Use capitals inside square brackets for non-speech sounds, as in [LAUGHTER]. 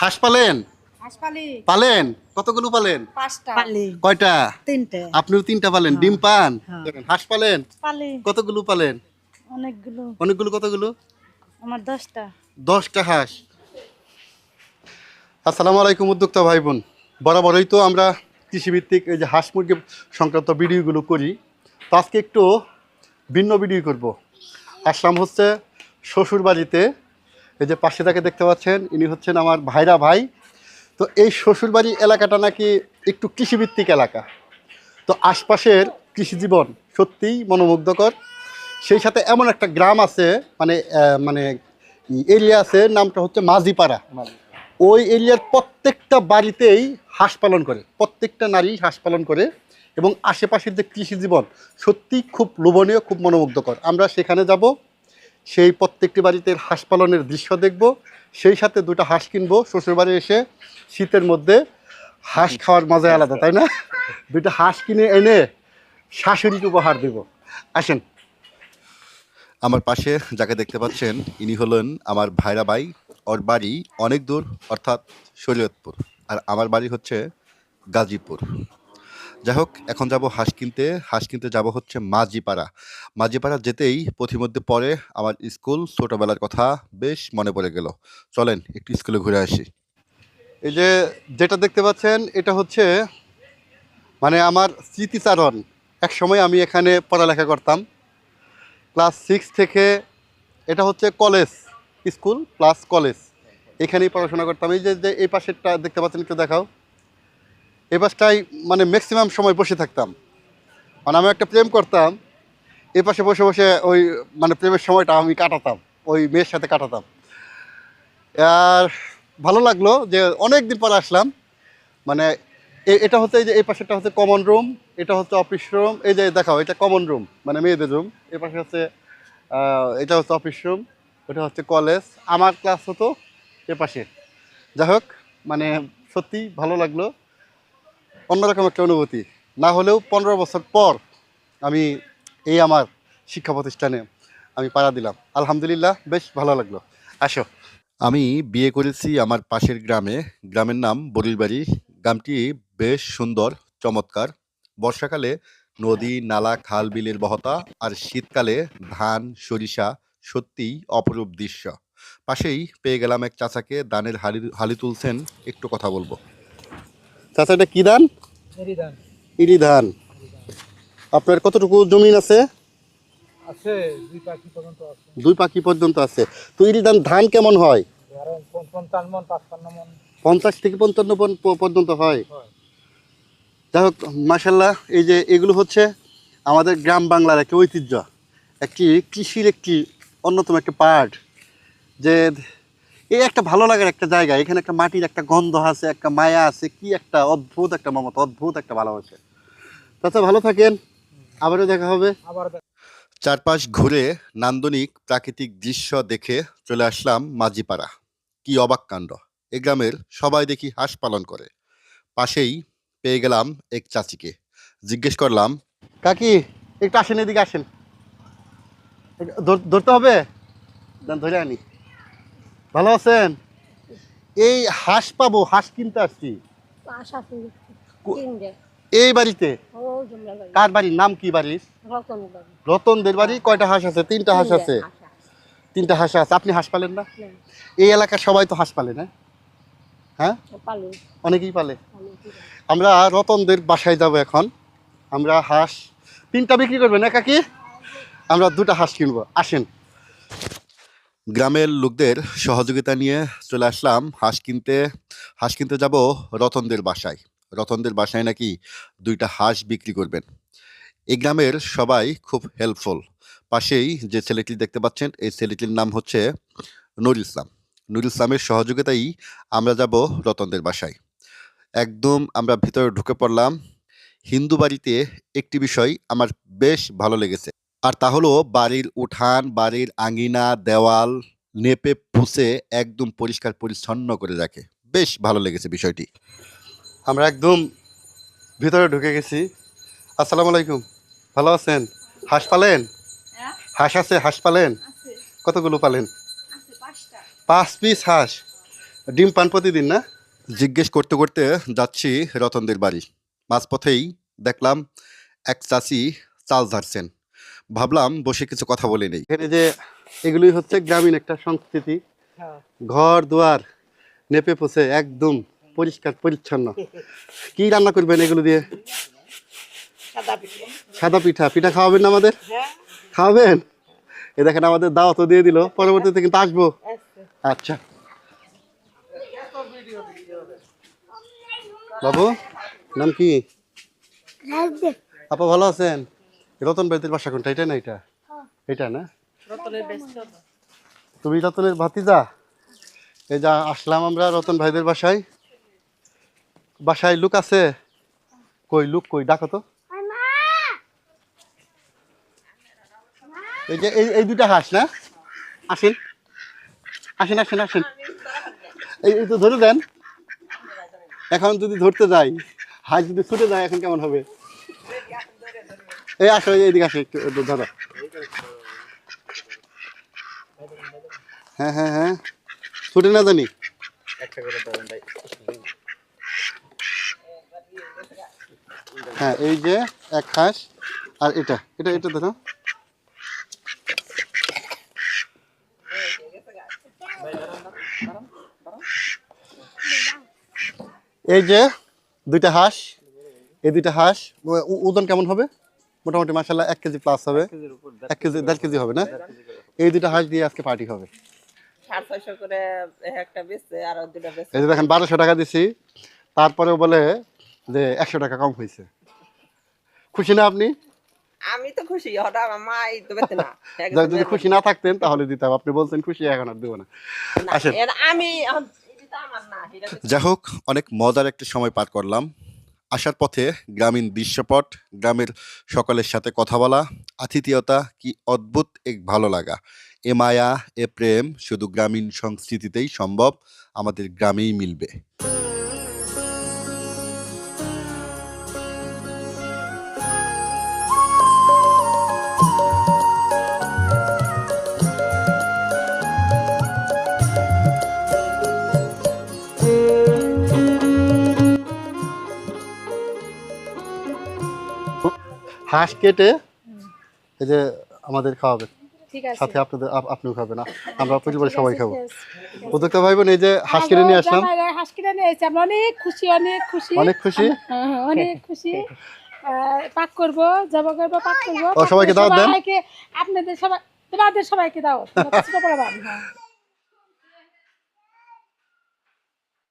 হাঁস পালেন? পালেন? কতগুলো পালেন? কয়টা? তিনটে। আপনিও তিনটা পালেন। ডিম পান? হ্যাঁ। হাঁস পালেন? কতগুলো পালেন? অনেকগুলো। অনেকগুলো কতগুলো? আমার দশটা। দশটা হাঁস। আসসালামু আলাইকুম উদ্যোক্তা ভাই বোন বরাবরই তো আমরা কৃষিভিত্তিক এই যে হাঁস মুরগি সংক্রান্ত ভিডিওগুলো করি। তো আজকে একটু ভিন্ন ভিডিও করব। আসলাম হচ্ছে শ্বশুর বাড়িতে এই যে পাশে তাকে দেখতে পাচ্ছেন, ইনি হচ্ছেন আমার ভাইরা ভাই। তো এই শ্বশুরবাড়ি এলাকাটা নাকি একটু কৃষিভিত্তিক এলাকা। তো আশপাশের কৃষি জীবন সত্যিই মনোমুগ্ধকর। সেই সাথে এমন একটা গ্রাম আছে মানে মানে এরিয়া আছে, নামটা হচ্ছে মাঝিপাড়া। ওই এরিয়ার প্রত্যেকটা বাড়িতেই হাঁস পালন করে, প্রত্যেকটা নারী হাঁস পালন করে এবং আশেপাশের যে কৃষি জীবন সত্যিই খুব লোভনীয়, খুব মনোমুগ্ধকর। আমরা সেখানে যাব সেই প্রত্যেকটি বাড়িতে হাঁস পালনের দৃশ্য দেখব। সেই সাথে দুটো হাঁস কিনবো। শ্বশুরবাড়ি এসে শীতের মধ্যে হাঁস খাওয়ার মজাই আলাদা, তাই না? দুটো হাঁস কিনে এনে শাশুড়িকে উপহার দেব। আসেন। আমার পাশে যাকে দেখতে পাচ্ছেন, ইনি হলেন আমার ভাইরা ভাই। ওর বাড়ি অনেক দূর, অর্থাৎ শরীয়তপুর। আর আমার বাড়ি হচ্ছে গাজীপুর। যাই হোক এখন যাব হাঁস কিনতে। হাঁস কিনতে যাব হচ্ছে মাঝিপাড়া। মাঝিপাড়া যেতেই পথিমধ্যে পরে আমার স্কুল। ছোটোবেলার কথা বেশ মনে পড়ে গেল। চলেন, একটু স্কুলে ঘুরে আসি। এই যে যেটা দেখতে পাচ্ছেন, এটা হচ্ছে মানে আমার স্মৃতিচারণ। এক সময় আমি এখানে পড়ালেখা করতাম। ক্লাস সিক্স থেকে এটা হচ্ছে কলেজ, স্কুল প্লাস কলেজ। এখানেই পড়াশোনা করতাম। এই যে এই পাশেরটা দেখতে পাচ্ছেন, একটু দেখাও। এই পাশটাই মানে ম্যাক্সিমাম সময় বসে থাকতাম। মানে আমি একটা প্রেম করতাম, এই পাশে বসে বসে ওই মানে প্রেমের সময়টা আমি কাটাতাম, ওই মেয়ের সাথে কাটাতাম। আর ভালো লাগল যে অনেক দিন পর আসলাম মানে এ- এটা হচ্ছে এই যে এই পাশেরটা হচ্ছে কমন রুম এটা হচ্ছে অফিস রুম এই যে দেখাও, এটা কমন রুম মানে মেয়েদের রুম এই পাশে হচ্ছে এটা হচ্ছে অফিস রুম ওটা হচ্ছে কলেজ আমার ক্লাস হতো এ পাশে। যাই হোক মানে সত্যি ভালো লাগল। অন্যরকম একটা অনুভূতি। না হলেও পনেরো বছর পর আমি এই আমার শিক্ষা প্রতিষ্ঠানে আমি পাড়া দিলাম। আলহামদুলিল্লাহ, বেশ ভালো লাগল। আসো। আমি বিয়ে করেছি আমার পাশের গ্রামে। গ্রামের নাম বরিলবাড়ি গ্রামটি বেশ সুন্দর, চমৎকার। বর্ষাকালে নদী, নালা, খাল, বিলের বহতা আর শীতকালে ধান, সরিষা সত্যিই অপরূপ দৃশ্য। পাশেই পেয়ে গেলাম এক চাচাকে। দানের হালি হালি তুলছেন। একটু কথা বলব। চাচা এটা কি ধান? ইরি ধান। আপনার কতটুকু জমিন আছে? আছে দুই পাখি পর্যন্ত আছে। দুই পাখি পর্যন্ত আছে। তো ইরি ধান ধান কেমন হয়? পঞ্চাশ থেকে পঞ্চান্ন পর্যন্ত হয়। হয়। যাই হোক মাসাল্লাহ এই যে এগুলো হচ্ছে আমাদের গ্রাম বাংলার একটি ঐতিহ্য। একটি কৃষির একটি অন্যতম একটি পার্ট। যে এই একটা ভালো লাগার একটা জায়গা। এখানে একটা মাটির একটা গন্ধ আছে একটা মায়া আছে কি একটা অদ্ভুত একটা মমতা অদ্ভুত একটা ভালোবাসা। তাছাড়া ভালো থাকেন। আবারও দেখা হবে। আবার চারপাশ ঘুরে নান্দনিক প্রাকৃতিক দৃশ্য দেখে চলে আসলাম মাঝিপাড়া। কি অবাক কাণ্ড। এ গ্রামের সবাই দেখি হাঁস পালন করে। পাশেই পেয়ে গেলাম এক চাচিকে। জিজ্ঞেস করলাম কাকি একটু আসেন এদিকে আসেন। ধর- ধরতে হবে? ধরে আনি। ভালো আছেন? এই হাঁস পাবো হাঁস কিনতে আসছি। কো- এই বাড়িতে? কার বাড়ির নাম কি বাড়ির? রতনদের বাড়ি? কয়টা হাঁস আছে? তিনটা হাঁস আছে? তিনটা হাঁস আছে। আপনি হাঁস পালেন না? এই এলাকার সবাই তো হাঁস পালে না? হ্যাঁ? অনেকেই পালে। আমরা রতনদের বাসায় যাব এখন। আমরা হাঁস তিনটা বিক্রি করবেন না কাকি আমরা দুটো হাঁস কিনবো। আসেন। গ্রামের লোকদের সহযোগিতা নিয়ে চলে আসলাম হাঁস কিনতে। হাঁস কিনতে যাব রতনদের বাসায়। রতনদের বাসায় নাকি দুইটা হাঁস বিক্রি করবেন। এই গ্রামের সবাই খুব হেল্পফুল পাশেই যে ছেলেটি দেখতে পাচ্ছেন, এই ছেলেটির নাম হচ্ছে নুর ইসলাম। নুর ইসলামের সহযোগিতাই আমরা যাব রতনদের বাসায়। একদম আমরা ভিতরে ঢুকে পড়লাম। হিন্দু বাড়িতে একটি বিষয় আমার বেশ ভালো লেগেছে। আর তা হলো বাড়ির উঠান বাড়ির আঙ্গিনা দেওয়াল নেপে পুষে একদম পরিষ্কার পরিচ্ছন্ন করে রাখে। বেশ ভালো লেগেছে বিষয়টি। আমরা একদম ভিতরে ঢুকে গেছি। আসসালামু আলাইকুম। ভালো আছেন? হাঁস পালেন? হাঁস আছে? হাঁস পালেন? কতগুলো পালেন? পাঁচ পিস হাঁস। ডিম পান প্রতিদিন না? জিজ্ঞেস করতে করতে যাচ্ছি রতনদের বাড়ি। মাঝপথেই দেখলাম এক চাষি চাল ঝাড়ছেন। ভাবলাম বসে কিছু কথা বলে নেই। এখানে যে এগুলোই হচ্ছে গ্রামীণ একটা সংস্কৃতি। হ্যাঁ। ঘর দুয়ার নেপে পচে একদম পরিষ্কার পরিচ্ছন্ন। কি রান্না করবেন এগুলো দিয়ে? সাদা পিঠা। পিঠা। খাওয়াবেন না আমাদের? খাওয়াবেন? এ দেখেন আমাদের দাওয়াতও দিয়ে দিল। পরবর্তীতে কিন্তু আসব। আচ্ছা। বাবু নাম কি? আপা ভালো আছেন? রতন বাড়িতে বাসা কোনটা? এটা না এটা? এটা না? তুমি রতনের ভাতিজা? এই যা আসলাম আমরা রতন ভাইদের বাসায়। বাসায় লুক আছে? কই লুক কই? ডাকো তো। এই যে এই এই দুটা হাঁস না? আসেন। আসেন আসেন আসেন। এই এই তো ধরে দেন। এখন যদি ধরতে যাই হাঁস যদি ছুটে যায় এখন কেমন হবে? এই আসো এইদিকে আসো একটু ধরো হ্যাঁ হ্যাঁ হ্যাঁ। ছুটে না জানি? হ্যাঁ এই যে এক হাঁস আর এটা। এটা এটা দেখো এই যে দুইটা হাঁস এই দুইটা হাঁস ওজন কেমন হবে? মোটামুটি মাসাল্লাহ এক কেজি প্লাস হবে। এক কেজি দেড় কেজি হবে না? এই দুইটা হাঁস দিয়ে আজকে পার্টি হবে। দুটা এই যে দেখেন বারোশো টাকা দিছি। তারপরেও বলে যে একশো টাকা কম হয়েছে। খুশি না আপনি? আমি তো খুশি হঠাৎ আমার তো বেচে না। [LAUGHS] যদি খুশি না থাকতেন তাহলে দিতাম। আপনি বলছেন খুশি এখন আর দেবো না। আসেন। আমি যাই হোক অনেক মজার একটা সময় পার করলাম। আসার পথে গ্রামীণ দৃশ্যপট, গ্রামের সকলের সাথে কথা বলা, আতিথেয়তা কি অদ্ভুত এক ভালো লাগা। এ মায়া, এ প্রেম শুধু গ্রামীণ সংস্কৃতিতেই সম্ভব, আমাদের গ্রামেই মিলবে। হাঁস কেটে এই যে আমাদের খাওয়াবে। ঠিক আছে। সাথে আপনাদের আপনিও খাবেন। আ- আমরা পরিবারের সবাই খাব। উদ্যোক্তা ভাই বোন এই যে হাঁস কেটে নিয়ে আসলাম। হাঁস কিনে নিয়ে এসেছি আমরা অনেক খুশি অনেক খুশি। অনেক খুশি? হ্যাঁ, হ্যাঁ, অনেক খুশি। পাক করব জবা করব পাক করব। ও, সবাইকে দাওয়াত দেন? আপনাদের সবাই তোমাদের সবাইকে দাও [LAUGHS]